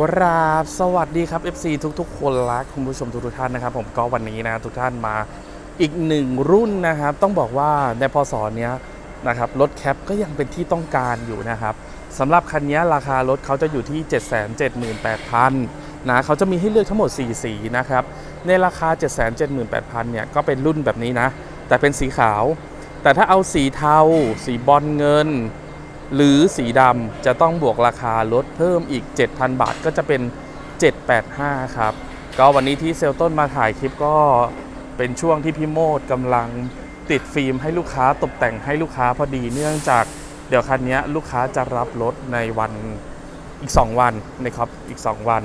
กราบสวัสดีครับ FC ทุกๆ คนและคุณผู้ชมทุกๆท่านนะครับ ผมก็วันนี้นะทุกท่านมาอีกหนึ่งรุ่นนะครับ ต้องบอกว่าในพศเนี้ยนะครับรถแคปก็ยังเป็นที่ต้องการอยู่นะครับสำหรับคันนี้ราคารถเขาจะอยู่ที่ 778,000นะเขาจะมีให้เลือกทั้งหมด 4 สีนะครับ ในราคา 778,000เนี่ยก็เป็นรุ่นแบบนี้นะ แต่เป็นสีขาว แต่ถ้าเอาสีเทา สีบอลเงิน หรือสีดำจะต้องบวกราคารถเพิ่มอีก 7,000 บาทก็จะเป็น 785 ครับ ก็วันนี้ที่เซลต้นมาถ่ายคลิปก็เป็นช่วงที่พี่โมดกำลังติดฟิล์มให้ลูกค้าตกแต่งให้ลูกค้าพอดีเนื่องจากเดี๋ยวคันนี้ลูกค้าจะรับรถในวันอีก 2 วันนะครับอีก 2 วัน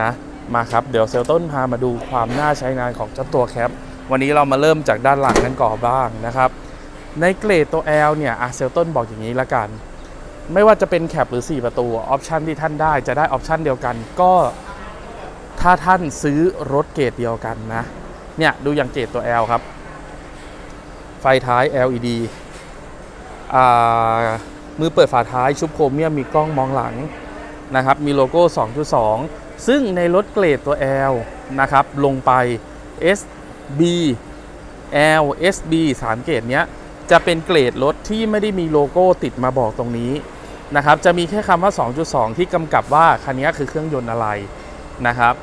นะมาครับเดี๋ยวเซลต้นพามาดูความน่าใช้งานของเจ้าตัวแคปวันนี้เรามาเริ่มจากด้านหลังกันก่อนบ้างนะครับ ในเกรดตัว L เนี่ยอะเซลต้นบอกอย่างนี้ละกัน ไม่ว่าจะเป็นแคปหรือ 4 ประตูออปชันที่ท่านได้จะได้ออปชันเดียวกัน ก็ถ้าท่านซื้อรถเกรดเดียวกันนะ เนี่ย ดูอย่างเกรดตัว L ครับ ไฟท้าย LED มือเปิดฝาท้ายชุบโครเมียมมีกล้องมองหลังนะครับ มีโลโก้ 2.2 ซึ่งในรถเกรดตัว L นะครับ ลงไป SB L SB 3 เกรดเนี้ยจะเป็นเกรดรถที่ไม่ได้มีโลโก้ติดมาบอกตรงนี้ นะครับจะมีแค่คำว่า 2.2 ที่กำกับว่าคันนี้คือเครื่องยนต์อะไรนะครับ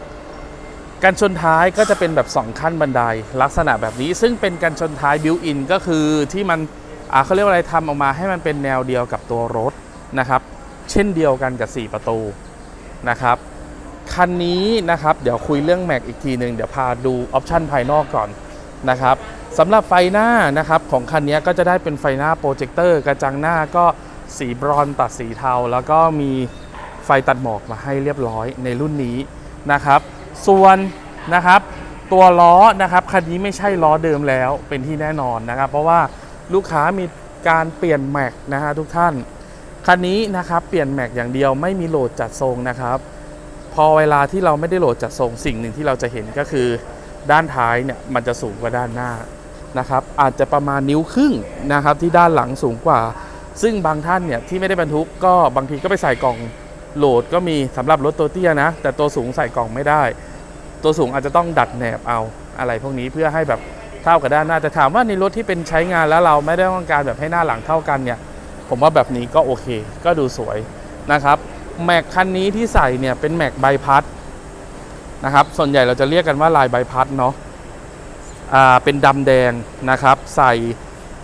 กันชนท้ายก็จะเป็นแบบ 2 ขั้นบันไดลักษณะแบบนี้ ซึ่งเป็นกันชนท้ายบิวอินก็คือที่มันเขาเรียกว่าอะไรทำออกมาให้มันเป็นแนวเดียวกับตัวรถนะครับ เช่นเดียวกันกับ 4 ประตูนะครับคันนี้นะครับเดี๋ยวคุยเรื่องแม็กอีกทีหนึ่งเดี๋ยวพาดูออปชันภายนอกก่อนนะครับสำหรับไฟหน้านะครับของคันนี้ก็จะได้เป็นไฟหน้าโปรเจคเตอร์กระจังหน้าก็ สีบรอนตัดสีเทา แล้วก็มีไฟตัดหมอกมาให้เรียบร้อยในรุ่นนี้นะครับ ส่วนนะครับตัวล้อนะครับคันนี้ไม่ใช่ล้อเดิมแล้วเป็นที่แน่นอนนะครับ เพราะว่าลูกค้ามีการเปลี่ยนแม็กนะฮะทุกท่านคันนี้นะครับเปลี่ยนแม็กอย่างเดียวไม่มีโหลดจัดทรงนะครับ พอเวลาที่เราไม่ได้โหลดจัดทรงสิ่งหนึ่งที่เราจะเห็นก็คือด้านท้ายเนี่ยมันจะสูงกว่าด้านหน้านะครับ อาจจะประมาณนิ้วครึ่งนะครับที่ด้านหลังสูงกว่า ซึ่งบางท่านเนี่ยที่ไม่ได้บรรทุกก็บางทีก็ไปใส่กล่องโหลดก็มีสำหรับรถตัวเตี้ยนะ แต่ตัวสูงใส่กล่องไม่ได้ ตัวสูงอาจจะต้องดัดแหนบเอาอะไรพวกนี้เพื่อให้แบบเท่ากับด้านหน้าแต่ถามว่าในรถที่เป็นใช้งานแล้วเราไม่ได้ต้องการแบบให้หน้าหลังเท่ากันเนี่ย ผมว่าแบบนี้ก็โอเค ก็ดูสวยนะครับแม็กคันนี้ที่ใส่เนี่ยเป็นแม็กใบพัดนะครับส่วนใหญ่เราจะเรียกกันว่าลายใบพัดเนาะอ่าเป็นดำแดงนะครับ ใส่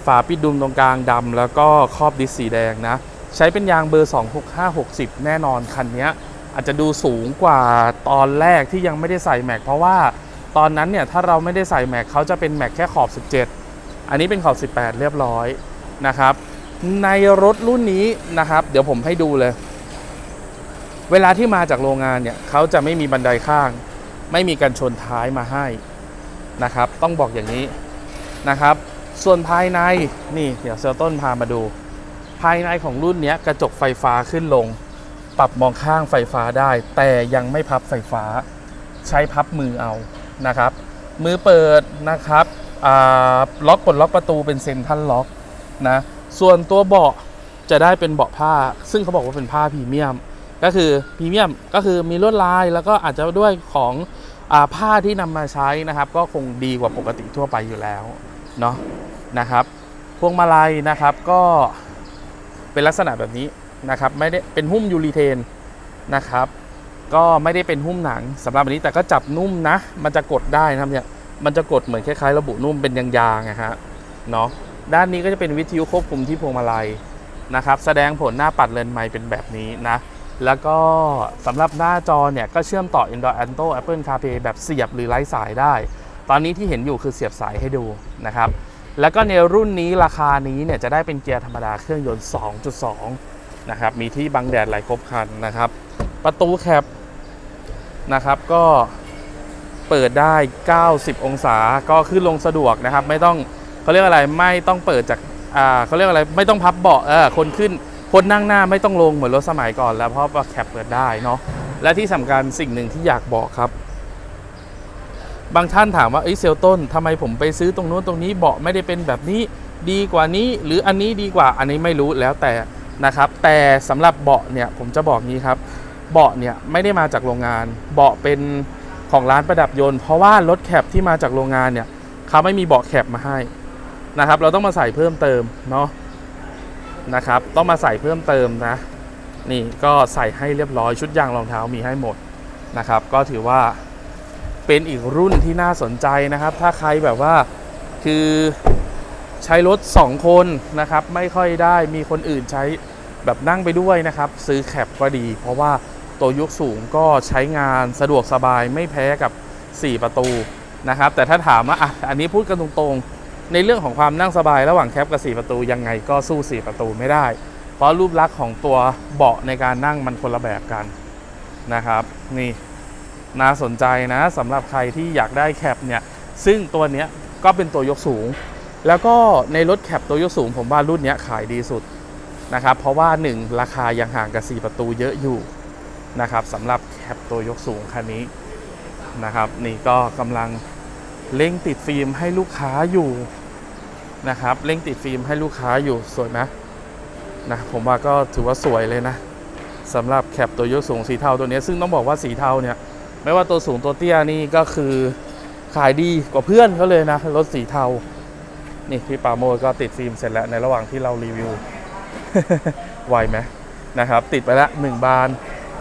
ฝาปิดดุมตรงกลางดำแล้วก็ครอบดิสสีแดงนะ ใช้เป็นยางเบอร์ 26560 แน่นอนคันนี้อาจจะดูสูงกว่าตอนแรกที่ยังไม่ได้ใส่แม็กเพราะว่าตอนนั้นเนี่ยถ้าเราไม่ได้ใส่แม็กเขาจะเป็นแม็กแค่ขอบ 17 อันนี้เป็นขอบ 18 เรียบร้อยนะครับ ในรถรุ่นนี้นะครับ เดี๋ยวผมให้ดูเลย เวลาที่มาจากโรงงานเนี่ยเขาจะไม่มีบันไดข้าง ไม่มีกันชนท้ายมาให้นะครับ ต้องบอกอย่างนี้นะครับ ส่วนภายในนี่เดี๋ยวเซลต้นพามาดู ภายในของรุ่นนี้กระจกไฟฟ้าขึ้นลง ปรับมองข้างไฟฟ้าได้ แต่ยังไม่พับไฟฟ้า ใช้พับมือเอานะครับ มือเปิดนะครับล็อกกดล็อกประตูเป็นเซนทัลล็อกนะส่วนตัวเบาะจะได้เป็นเบาะผ้า ซึ่งเขาบอกว่าเป็นผ้าพรีเมียม ก็คือพรีเมียมก็คือมีลวดลายแล้วก็อาจจะด้วยของอผ้าที่นำมาใช้นะครับ ก็คงดีกว่าปกติทั่วไปอยู่แล้ว เนาะนะครับ พวงมาลัยนะครับก็เป็นลักษณะแบบนี้นะครับไม่ได้เป็นหุ้มยูรีเทนนะครับ ก็ไม่ได้เป็นหุ้มหนังสำหรับอันนี้แต่ก็จับนุ่มนะ มันจะกดได้นะครับเนี่ยมันจะกดเหมือนคล้ายๆ ระบุนุ่มเป็นยางๆนะฮะเนาะด้านนี้ก็จะเป็นวิทยุควบคุมที่พวงมาลัยนะครับ แสดงผลหน้าปัดเลนส์ไมเป็นแบบนี้นะ แล้วก็สำหรับหน้าจอเนี่ย ก็เชื่อมต่อ Android Auto Apple CarPlay แบบเสียบหรือไร้สายได้ ตอนนี้ที่เห็นอยู่คือเสียบสายให้ดูนะครับแล้วก็ในรุ่นนี้ราคานี้เนี่ยจะได้เป็นเกียร์ธรรมดาเครื่องยนต์ 2.2 นะครับ มีที่บังแดดไหลครบคันนะครับ ประตูแคปนะครับก็เปิดได้ 90 องศา ก็ขึ้นลงสะดวกนะครับ ไม่ต้องเขาเรียกอะไรไม่ต้องเปิดจากอ่าเขาเรียกอะไรไม่ต้องพับเบาะเออคนขึ้นคนนั่งหน้าไม่ต้องลงเหมือนรถสมัยก่อนแล้วเพราะว่าแคปเปิดได้เนาะและที่สำคัญสิ่งหนึ่งที่อยากบอกครับ บางท่านถามว่าเอ้เซลต้นทำไมผมไปซื้อตรงนู้นตรงนี้เบาะไม่ได้เป็นแบบนี้ดีกว่านี้ หรืออันนี้ดีกว่าอันนี้ไม่รู้แล้วแต่นะครับ แต่สำหรับเบาะเนี่ยผมจะบอกงี้ครับ เบาะเนี่ยไม่ได้มาจากโรงงาน เบาะเป็นของร้านประดับยนต์เพราะว่ารถแคปที่มาจากโรงงานเนี่ยเขาไม่มีเบาะแคปมาให้นะครับ เราต้องมาใส่เพิ่มเติมเนาะนะครับ ต้องมาใส่เพิ่มเติมนะ นี่ก็ใส่ให้เรียบร้อยชุดยางรองเท้ามีให้หมดนะครับ ก็ถือว่า เป็นอีกรุ่นที่น่าสนใจนะครับ ถ้าใครแบบว่าคือใช้รถ 2 คนนะครับ ไม่ค่อยได้มีคนอื่นใช้แบบนั่งไปด้วยนะครับ ซื้อแคปก็ดี เพราะว่าตัวยุคสูงก็ใช้งานสะดวกสบายไม่แพ้กับ 4 ประตูนะครับ แต่ถ้าถามว่าอะอันนี้พูดกันตรงๆ ในเรื่องของความนั่งสบายระหว่างแคปกับ 4 ประตูยังไงก็สู้ 4 ประตูไม่ได้ เพราะรูปลักษณ์ของตัวเบาะในการนั่งมันคนละแบบกันนะครับ นี่ น่าสนใจนะสำหรับใครที่อยากได้แคปเนี่ย ซึ่งตัวเนี้ยก็เป็นตัวยกสูง แล้วก็ในรถแคปตัวยกสูง ผมว่ารุ่นนี้ขายดีสุดนะครับ เพราะว่า 1 ราคายังห่างกับ 4 ประตูเยอะอยู่นะครับสำหรับแคปตัวยกสูงคันนี้นะครับ นี่ก็กำลังเร่งติดฟิล์มให้ลูกค้าอยู่นะครับเร่งติดฟิล์มให้ลูกค้าอยู่สวยไหมนะผมว่าก็ถือว่าสวยเลยนะสำหรับแคปตัวยกสูงสีเทาตัวนี้ซึ่งต้องบอกว่าสีเทาเนี่ย ไม่ว่าตัวสูงตัวเตี้ยนี่ก็คือขายดีกว่าเพื่อนเขาเลยนะ รถสีเทา นี่พี่ปาโมดก็ติดฟิล์มเสร็จแล้วในระหว่างที่เรารีวิว ไวไหมนะครับ ติดไปแล้วหนึ่งบาน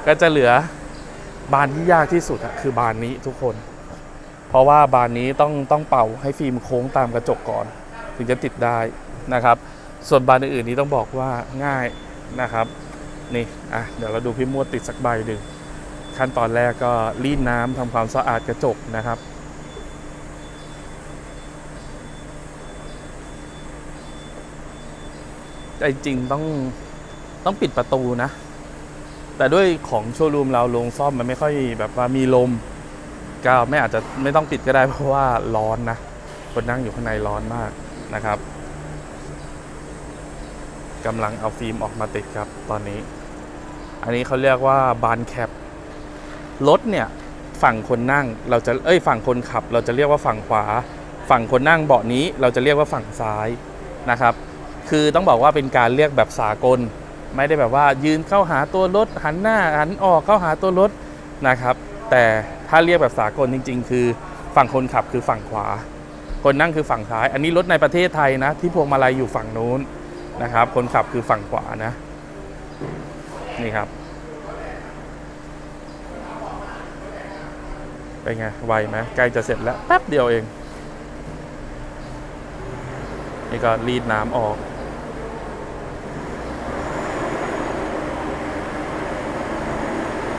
ก็จะเหลือบานที่ยากที่สุดคือบานนี้ทุกคน เพราะว่าบานนี้ต้องต้องเป่าให้ฟิล์มโค้งตามกระจกก่อน ถึงจะติดได้นะครับ ส่วนบานอื่นๆนี้ต้องบอกว่าง่ายนะครับ นี่อะเดี๋ยวเราดูพี่มวดติดสักใบหนึ่ง ขั้นตอนแรกก็รีดน้ำทำความสะอาดกระจกนะครับแต่จริงต้องต้องปิดประตูนะ แต่ด้วยของโชว์รูมเราลงซ่อมมันไม่ค่อยแบบว่ามีลม ก็ไม่อาจจะไม่ต้องปิดก็ได้เพราะว่าร้อนนะ คนนั่งอยู่ข้างในร้อนมากนะครับกำลังเอาฟิล์มออกมาติดครับตอนนี้ อันนี้เขาเรียกว่าบานแคป รถเนี่ยฝั่งคนนั่งเราจะเอ้ยฝั่งคนขับ เราจะเรียกว่าฝั่งขวา ฝั่งคนนั่งเบาะนี้เราจะเรียกว่าฝั่งซ้ายนะครับ คือต้องบอกว่าเป็นการเรียกแบบสากล ไม่ได้แบบว่ายืนเข้าหาตัวรถหันหน้าหันออกเข้าหาตัวรถนะครับ แต่ถ้าเรียกแบบสากลจริง ๆ คือฝั่งคนขับคือฝั่งขวา คนนั่งคือฝั่งซ้าย อันนี้รถในประเทศไทยนะ ที่พวงมาลัยอยู่ฝั่งนู้นนะครับ คนขับคือฝั่งขวานะนี่ครับ เป็นไง ไวไหมใกล้จะเสร็จแล้ว แป๊บเดียวเอง นี่ก็รีดน้ำออก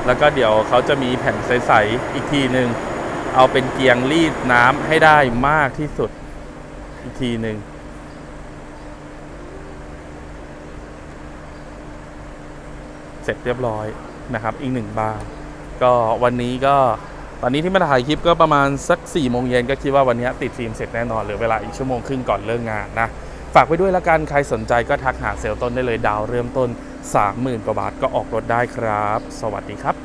แล้วก็เดี๋ยวเขาจะมีแผ่นใส ๆ อีกทีหนึ่งเอาเป็นเกียงรีดน้ำให้ได้มากที่สุด อีกทีหนึ่งเสร็จเรียบร้อยนะครับ อีกหนึ่งบานก็วันนี้ก็ ตอนนี้ที่มาถ่ายคลิปก็ประมาณสัก4ี่โมงเย็นก็คิดว่าวันนี้ติดฟิล์มเสร็จแน่นอนเหลือเวลาอีกชั่วโมงครึ่งก่อนเลิกงานนะ ฝากไว้ด้วยละกัน ใครสนใจก็ทักหาเซลล์ต้นได้เลยดาวเริ่มต้น 30,000 กว่าบาทก็ออกรถได้ครับ สวัสดีครับ